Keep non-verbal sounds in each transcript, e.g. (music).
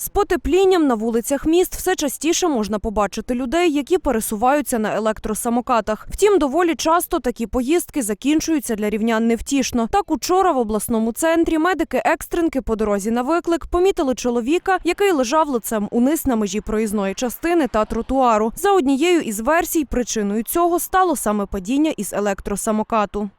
З потеплінням на вулицях міст все частіше можна побачити людей, які пересуваються на електросамокатах. Втім, доволі часто такі поїздки закінчуються для рівнян невтішно. Так учора в обласному центрі медики-екстренки по дорозі на виклик помітили чоловіка, який лежав лицем униз на межі проїзної частини та тротуару. За однією із версій, причиною цього стало саме падіння із електросамокату.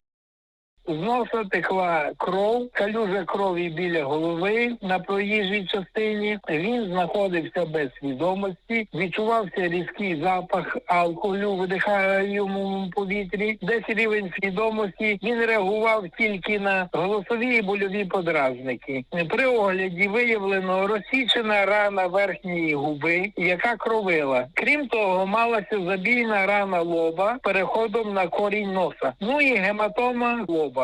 З носа текла кров, калюжа крові біля голови на проїжджій частині. Він знаходився без свідомості, відчувався різкий запах алкоголю, видихає йому повітрі. Десь рівень свідомості він реагував тільки на голосові і больові подразники. При огляді виявлено розсічена рана верхньої губи, яка кровила. Крім того, малася забійна рана лоба переходом на корінь носа. Ну і гематома лоба.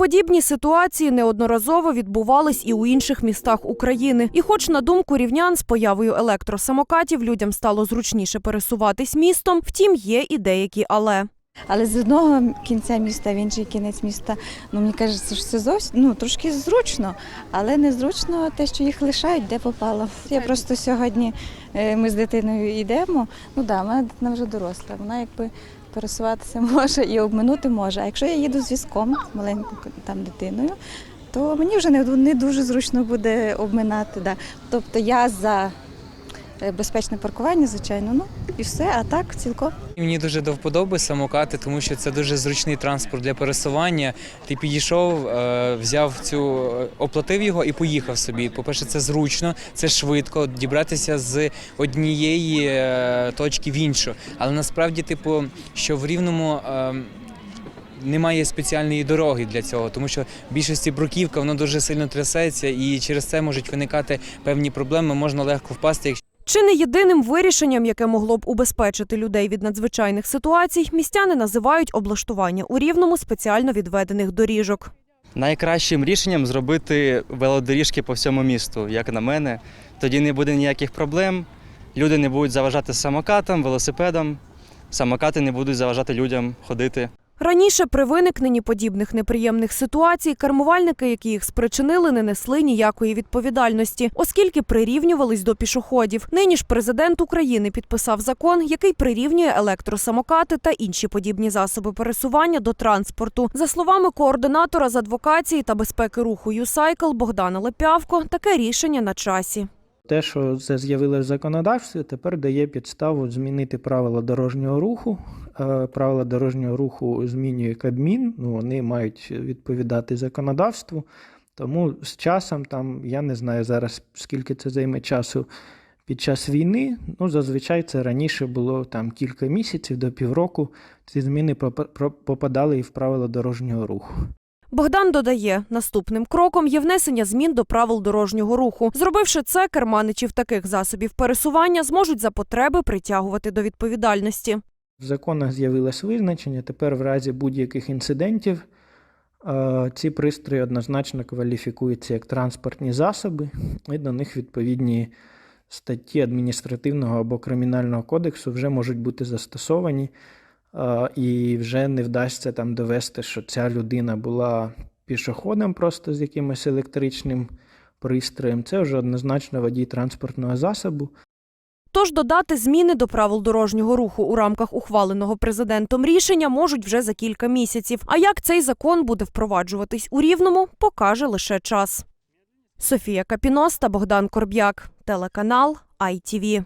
Подібні ситуації неодноразово відбувались і у інших містах України. І, хоч на думку рівнян, з появою електросамокатів людям стало зручніше пересуватись містом, втім є і деякі але. Але з одного кінця міста в інший кінець міста, ну мені кажеться, що це зовсім ну трошки зручно, але незручно те, що їх лишають, де попало. Я просто сьогодні е, ми з дитиною йдемо. Ну да, мене дитина вже доросла. Вона якби пересуватися (laughs) може і обминути може. А якщо я їду з візком, з маленькою там дитиною, то мені вже не, не дуже зручно буде обминати. Да. Тобто я за безпечне паркування, звичайно, ну і все, а так цілком. Мені дуже до вподоби самокати, тому що це дуже зручний транспорт для пересування. Ти підійшов, е, взяв цю, е, оплатив його і поїхав собі. По-перше, це зручно, це швидко дібратися з однієї е, точки в іншу. Але насправді, типу, що в рівному. е, Немає спеціальної дороги для цього, тому що в більшості бруківка воно дуже сильно трясеться, і через це можуть виникати певні проблеми. Можна легко впасти, Чи не єдиним вирішенням, яке могло б убезпечити людей від надзвичайних ситуацій, містяни називають облаштування у рівному спеціально відведених доріжок. Найкращим рішенням зробити велодоріжки по всьому місту, як на мене. Тоді не буде ніяких проблем. Люди не будуть заважати самокатам, велосипедам. Самокати не будуть заважати людям ходити. Раніше при виникненні подібних неприємних ситуацій кермувальники, які їх спричинили, не несли ніякої відповідальності, оскільки прирівнювались до пішоходів. Нині ж президент України підписав закон, який прирівнює електросамокати та інші подібні засоби пересування до транспорту. За словами координатора з адвокації та безпеки руху «Юсайкл» Богдана Лепявко, таке рішення на часі. Те, що це з'явилося в законодавстві, тепер дає підставу змінити правила дорожнього руху. Е, Правила дорожнього руху змінює Кабмін, ну вони мають відповідати законодавству. Тому з часом, там я не знаю зараз, скільки це займе часу під час війни. Ну, зазвичай це раніше було там кілька місяців до півроку. Ці зміни попа- попадали і в правила дорожнього руху. Богдан додає, наступним кроком є внесення змін до правил дорожнього руху. Зробивши це, керманичів таких засобів пересування зможуть за потреби притягувати до відповідальності. В законах з'явилось визначення. Тепер в разі будь-яких інцидентів е, ці пристрої однозначно кваліфікуються як транспортні засоби, і до них відповідні статті адміністративного або кримінального кодексу вже можуть бути застосовані, е, і вже не вдасться там довести, що ця людина була пішоходом просто з якимось електричним пристроєм. Це вже однозначно водій транспортного засобу. Тож додати зміни до правил дорожнього руху у рамках ухваленого президентом рішення можуть вже за кілька місяців. А як цей закон буде впроваджуватись у рівному, покаже лише час. Софія Капінос та Богдан Корб'як, телеканал ITV.